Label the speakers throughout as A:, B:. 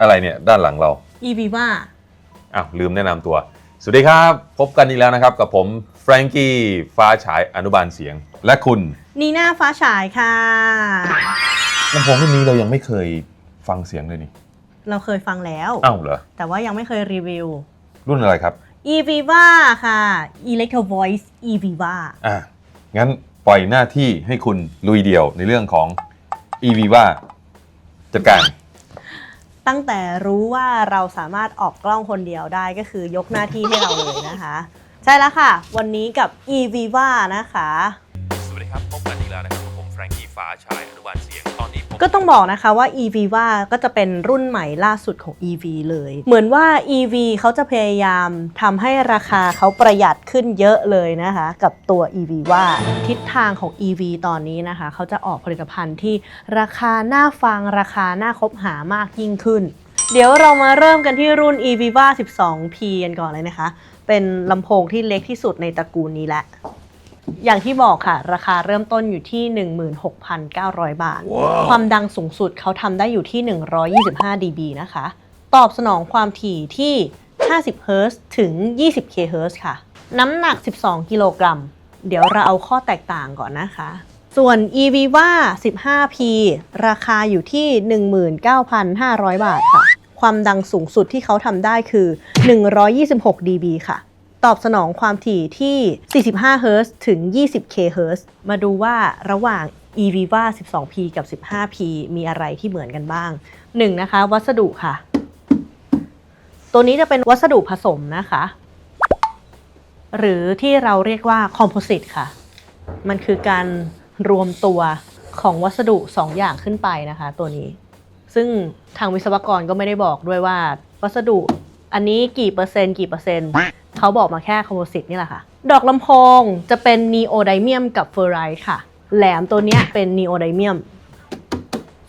A: อะไรเนี่ยด้านหลังเรา
B: e v i v a
A: อ้าวลืมแนะนำตัว สวัสดีครับ พบกันอีกแล้วนะครับ กับผมแฟรงกี้ฟ้าฉายอนุบาลเสียง และคุณ
B: นีน่าฟ้าฉายค่ะ
A: ลำโพงรุ่นนี้เรายังไม่เคยฟังเสียงเลยนี่
B: เราเคยฟังแล้ว
A: อ้าวเหรอ
B: แต่ว่ายังไม่เคยรีวิว
A: รุ่นอะไรครับ
B: e v i v a ค่ะ Electro Voice e v i v a
A: อะงั้นปล่อยหน้าที่ให้คุณลุยเดี่ยวในเรื่องของ e v i v a จัดการ
B: ตั้งแต่รู้ว่าเราสามารถออกกล้องคนเดียวได้ก็คือยกหน้าที่ให้เราเลยนะคะ ใช่แล้วค่ะ วันนี้กับ e v i v a นะคะ
A: สวัสดีครับ พบกันอีกแล้วนะครับผมแฟรงกี้ฟ้าชายอนุบาล
B: ก็ต้องบอกนะคะว่า EV ว่าก็จะเป็นรุ่นใหม่ล่าสุดของ EV เลย เหมือนว่า EV เขาจะพยายามทำให้ราคาเขาประหยัดขึ้นเยอะเลยนะคะ กับตัว EV ว่าทิศทางของ EV ตอนนี้นะคะ เขาจะออกผลิตภัณฑ์ที่ราคาน่าฟังราคาน่าคบหามากยิ่งขึ้น เดี๋ยวเรามาเริ่มกันที่รุ่น EV ว่า 12P กันก่อนเลยนะคะ เป็นลำโพงที่เล็กที่สุดในตระกูลนี้แหละ อย่างที่บอกค่ะ ราคาเริ่มต้นอยู่ที่ 16,900 บาท ความดังสูงสุดเขาทำได้อยู่ที่ 125 dB นะคะ ตอบสนองความถี่ที่ 50เฮิรตซ์ถึง 20 k เฮิรตซ์ค่ะ น้ำหนัก 12 กิโลกรัม เดี๋ยวเราเอาข้อแตกต่างก่อนนะคะ ส่วน e v i v a 15P ราคาอยู่ที่ 19,500 บาทค่ะ ความดังสูงสุดที่เขาทำได้คือ 126 dB ค่ะ ตอบสนองความถี่ที่ 45เฮิรตซ์ถึง 20 k เฮิรตซ์มาดูว่าระหว่าง e v i v a 12P กับ 15P มีอะไรที่เหมือนกันบ้าง 1. นะคะ วัสดุค่ะ ตัวนี้จะเป็นวัสดุผสมนะคะ หรือที่เราเรียกว่าคอมโพสิตค่ะ มันคือการรวมตัวของวัสดุ 2 อย่างขึ้นไปนะคะ ตัวนี้ ซึ่งทางวิศวกรก็ไม่ได้บอกด้วยว่า วัสดุอันนี้กี่เปอร์เซ็นต์กี่เปอร์เซ็นต์ เขาบอกมาแค่คอมโพสิตนี่แหละค่ะ ดอกลำโพงจะเป็นนีโอไดเมียมกับเฟอร์ไรท์ค่ะ แหลมตัวเนี้ยเป็นนีโอไดเมียม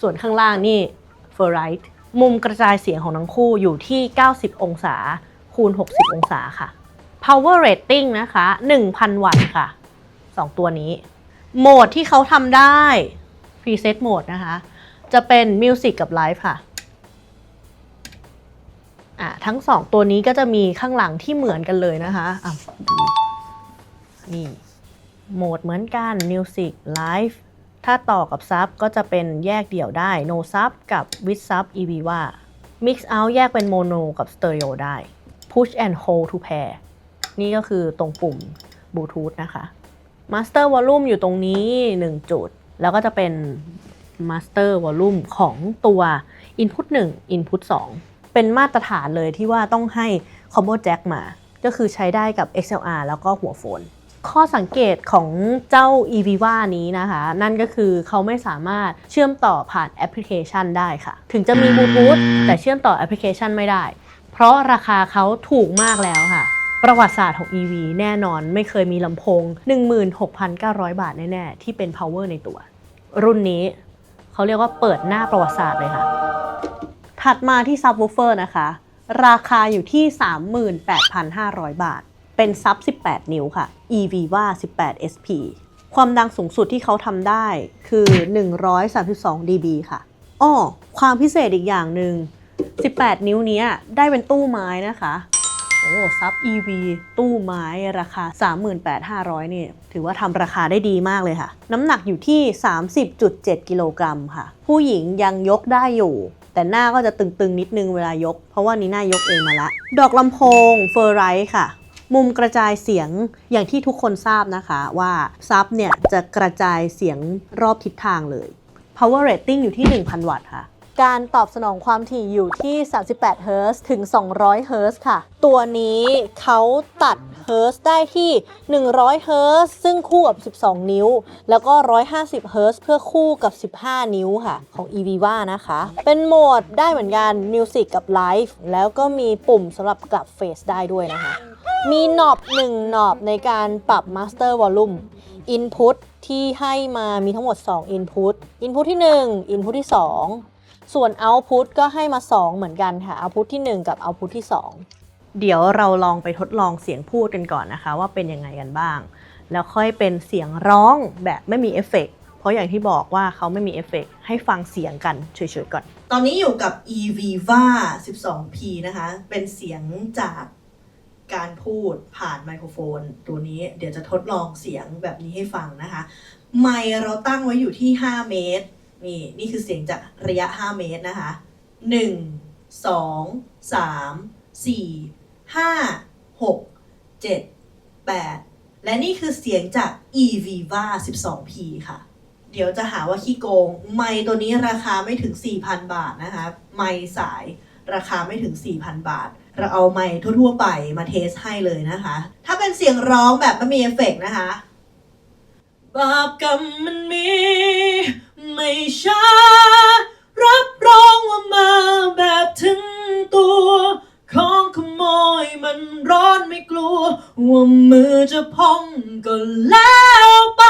B: ส่วนข้างล่างนี่เฟอร์ไรท์มุมกระจายเสียงของทั้งคู่อยู่ที่ 90 องศา คูณ 60 องศาค่ะ power rating นะคะ 1,000 วัตต์ค่ะ 2 ตัวนี้ โหมดที่เขาทำได้ preset mode นะคะ จะเป็น music กับ live ค่ะ อะทั้งสองตัวนี้ก็จะมีข้างหลังที่เหมือนกันเลยนะคะอะนี่โหมดเหมือนกัน Music Live ถ้าต่อกับซับก็จะเป็นแยกเดี่ยวได้ No Sub กับ With Sub EV ว่า Mix Out แยกเป็น Mono กับ Stereo ได้ Push and Hold to pair นี่ก็คือตรงปุ่ม Bluetooth นะคะ Master Volume อยู่ตรงนี้ 1 จุด แล้วก็จะเป็น Master Volume ของตัว Input 1 Input 2 เป็นมาตรฐานเลยที่ว่าต้องให้ Combo Jack มา ก็คือใช้ได้กับ XLR แล้วก็หัวโฟน ข้อสังเกตของเจ้า e v i v a นี้นะคะ นั่นก็คือเขาไม่สามารถเชื่อมต่อผ่านแอปพลิเคชันได้ค่ะ ถึงจะมีบลูทูธแต่เชื่อมต่อแอปพลิเคชันไม่ได้ เพราะราคาเขาถูกมากแล้วค่ะประวัติศาสตร์ของ EV แน่นอนไม่เคยมีลำโพง 16,900 บาทแน่ ๆ ที่เป็น power ในตัว รุ่นนี้เขาเรียกว่าเปิดหน้าประวัติศาสตร์เลยค่ะ ถัดมาที่ subwoofer นะคะ ราคาอยู่ที่ 38,500 บาท เป็นซับ 18 นิ้วค่ะ eViva 18 SP ความดังสูงสุดที่เขาทำได้คือ 132 dB ค่ะอ้อความพิเศษอีกอย่างหนึ่ง 18 นิ้วเนี้ยได้เป็นตู้ไม้นะคะโอ้ซับ EV ตู้ไม้ราคา 38,500นี่ถือว่าทำราคาได้ดีมากเลยค่ะ น้ำหนักอยู่ที่ 30.7 กิโลกรัมค่ะ ผู้หญิงยังยกได้อยู่ แต่หน้าก็จะตึงๆนิดนึงเวลายก เพราะว่านี่หน้ายกเองมาละ ดอกลำโพงเฟอร์ไรท์ค่ะ มุมกระจายเสียงอย่างที่ทุกคนทราบนะคะว่าซับเนี่ยจะกระจายเสียงรอบทิศทางเลย power rating อยู่ที่ 1,000 วัตต์ค่ะ การตอบสนองความถี่อยู่ที่ 38 เฮิรตซ์ถึง 200 เฮิรตซ์ค่ะ ตัวนี้เขาตัดเฮิรตซ์ได้ที่ 100 เฮิรตซ์ซึ่งคู่กับ 12 นิ้ว แล้วก็ 150 เฮิรตซ์เพื่อคู่กับ 15 นิ้วค่ะ ของ e v i v a นะคะ เป็นโหมดได้เหมือนกัน Music กับ Live แล้วก็มีปุ่มสำหรับกลับเฟสได้ด้วยนะคะ มีหนอบหนึ่งหนอบในการปรับ Master Volume Input ที่ให้มามีทั้งหมด 2 Input Input ที่ 1 Input ที่ 2 ส่วน Output ก็ให้มา 2 เหมือนกันค่ะ Output ที่ 1 กับ Output ที่ 2 เดี๋ยวเราลองไปทดลองเสียงพูดกันก่อนนะคะ ว่าเป็นยังไงกันบ้าง แล้วค่อยเป็นเสียงร้องแบบไม่มีเอฟเฟกต์เพราะอย่างที่บอกว่าเขาไม่มีเอฟเฟกต์ให้ฟังเสียงกันเฉยๆก่อน ตอนนี้อยู่กับ eViva 12p นะคะ เป็นเสียงจากการพูดผ่านไมโครโฟน ตัวนี้เดี๋ยวจะทดลองเสียงแบบนี้ให้ฟังนะคะ ไมค์เราตั้งไว้อยู่ที่ 5 เมตร นี่นี่คือเสียงจากระยะ 5 เมตรนะคะ 1 2 3 4 5 6 7 8 และนี่คือเสียงจาก eViva 12p ค่ะ เดี๋ยวจะหาว่าขี้โกง ไมค์ตัวนี้ราคาไม่ถึง 4,000 บาทนะคะ ไมค์สายราคาไม่ถึง 4,000 บาท เราเอาไมค์ทั่วๆไปมาเทสให้เลยนะคะ ถ้าเป็นเสียงร้องแบบไม่มีเอฟเฟกต์นะคะ บาปกรรมมันมี ไม่ช้า รับรองว่ามาแบบถึงตัว ของขโมยมันร้อนไม่กลัว ว่ามือจะพองก็แล้วไป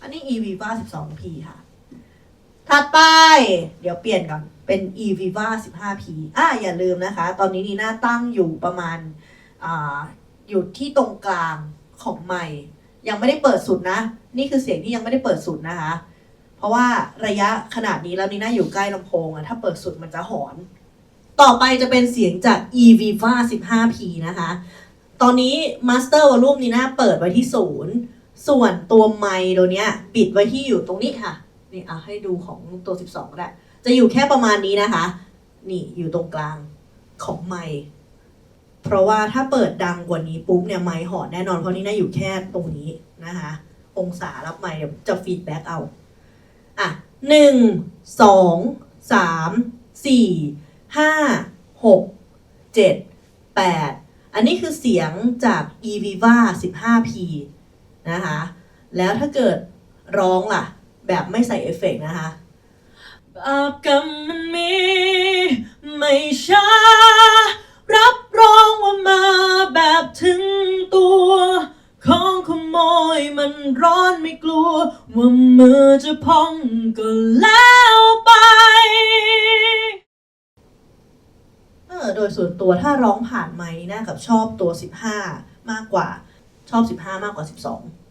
B: อันนี้ eViva 12p ค่ะ ถัดไป เดี๋ยวเปลี่ยนก่อน เป็น eViva 15p อะอย่าลืมนะคะ ตอนนี้นีน่าตั้งอยู่ประมาณ อ่า อยู่ที่ตรงกลางของไมค์ ยังไม่ได้เปิดสุดนะ นี่คือเสียงที่ยังไม่ได้เปิดสุดนะคะ เพราะว่าระยะขนาดนี้แล้วนีน่าอยู่ใกล้ลำโพงอะถ้าเปิดสุดมันจะหอน ต่อไปจะเป็นเสียงจาก eViva 15p นะคะ ตอนนี้ Master Volume นีน่าเปิดไว้ที่ศูนย์ส่วนตัวไมค์ตัวเนี้ยปิดไว้ที่อยู่ตรงนี้ค่ะ นี่เอาให้ดูของตัว 12ก็ได้ จะอยู่แค่ประมาณนี้นะคะ นี่อยู่ตรงกลางของไมค์ เพราะว่าถ้าเปิดดังกว่านี้ปุ๊บเนี่ยไมค์หอนแน่นอนเพราะนี่น่าอยู่แค่ตรงนี้นะคะองศารับไมค์เดี๋ยวจะฟีดแบ็กเอาอะหนึ่งสองสามสี่ห้าหกเจ็ดแปดอันนี้คือเสียงจาก eViva 15p นะคะแล้วถ้าเกิดร้องล่ะ แบบไม่ใส่เอฟเฟกต์นะคะบาปกรรมมันมีไม่ช้า รับรองว่ามาแบบถึงตัว ของขโมยมันร้อนไม่กลัว ว่ามือจะพองก็แล้วไป เออโดยส่วนตัวถ้าร้องผ่านไมนะกับชอบตัว 15 มากกว่าชอบ 15 มากกว่า 12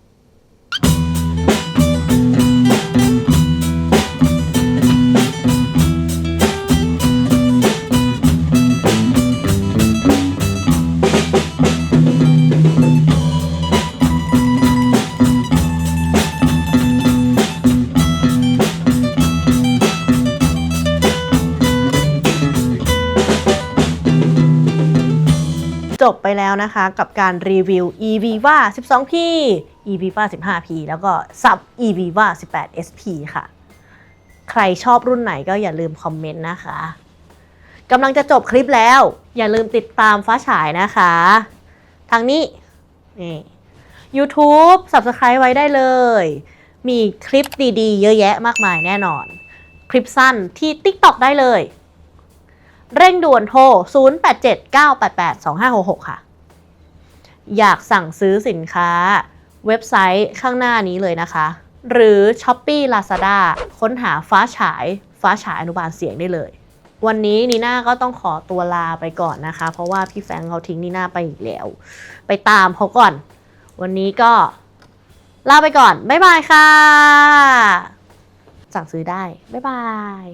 B: จบไปแล้วนะคะกับการรีวิว eViva 12p eViva 15p แล้วก็ Sub eViva 18sp ค่ะ ใครชอบรุ่นไหนก็อย่าลืมคอมเมนต์นะคะกำลังจะจบคลิปแล้ว อย่าลืมติดตามฟ้าฉายนะคะ ทางนี้นี่ YouTube Subscribe ไว้ได้เลย มีคลิปดีๆ เยอะแยะมากมายแน่นอน คลิปสั้นที่ TikTok ได้เลย เร่งด่วนโทร 0879882566 ค่ะ อยากสั่งซื้อสินค้า เว็บไซต์ข้างหน้านี้เลยนะคะ หรือ s h o p e e Lazada ค้นหาฟ้าฉาย ฟ้าฉายอนุบาลเสียงได้เลย วันนี้นีน่าก็ต้องขอตัวลาไปก่อนนะคะ เพราะว่าพี่แฟงเขาทิ้งนีน่าไปอีกแล้ว ไปตามเขาก่อน วันนี้ก็ลาไปก่อน บ๊ายบายค่ะ สั่งซื้อได้ บ๊ายบาย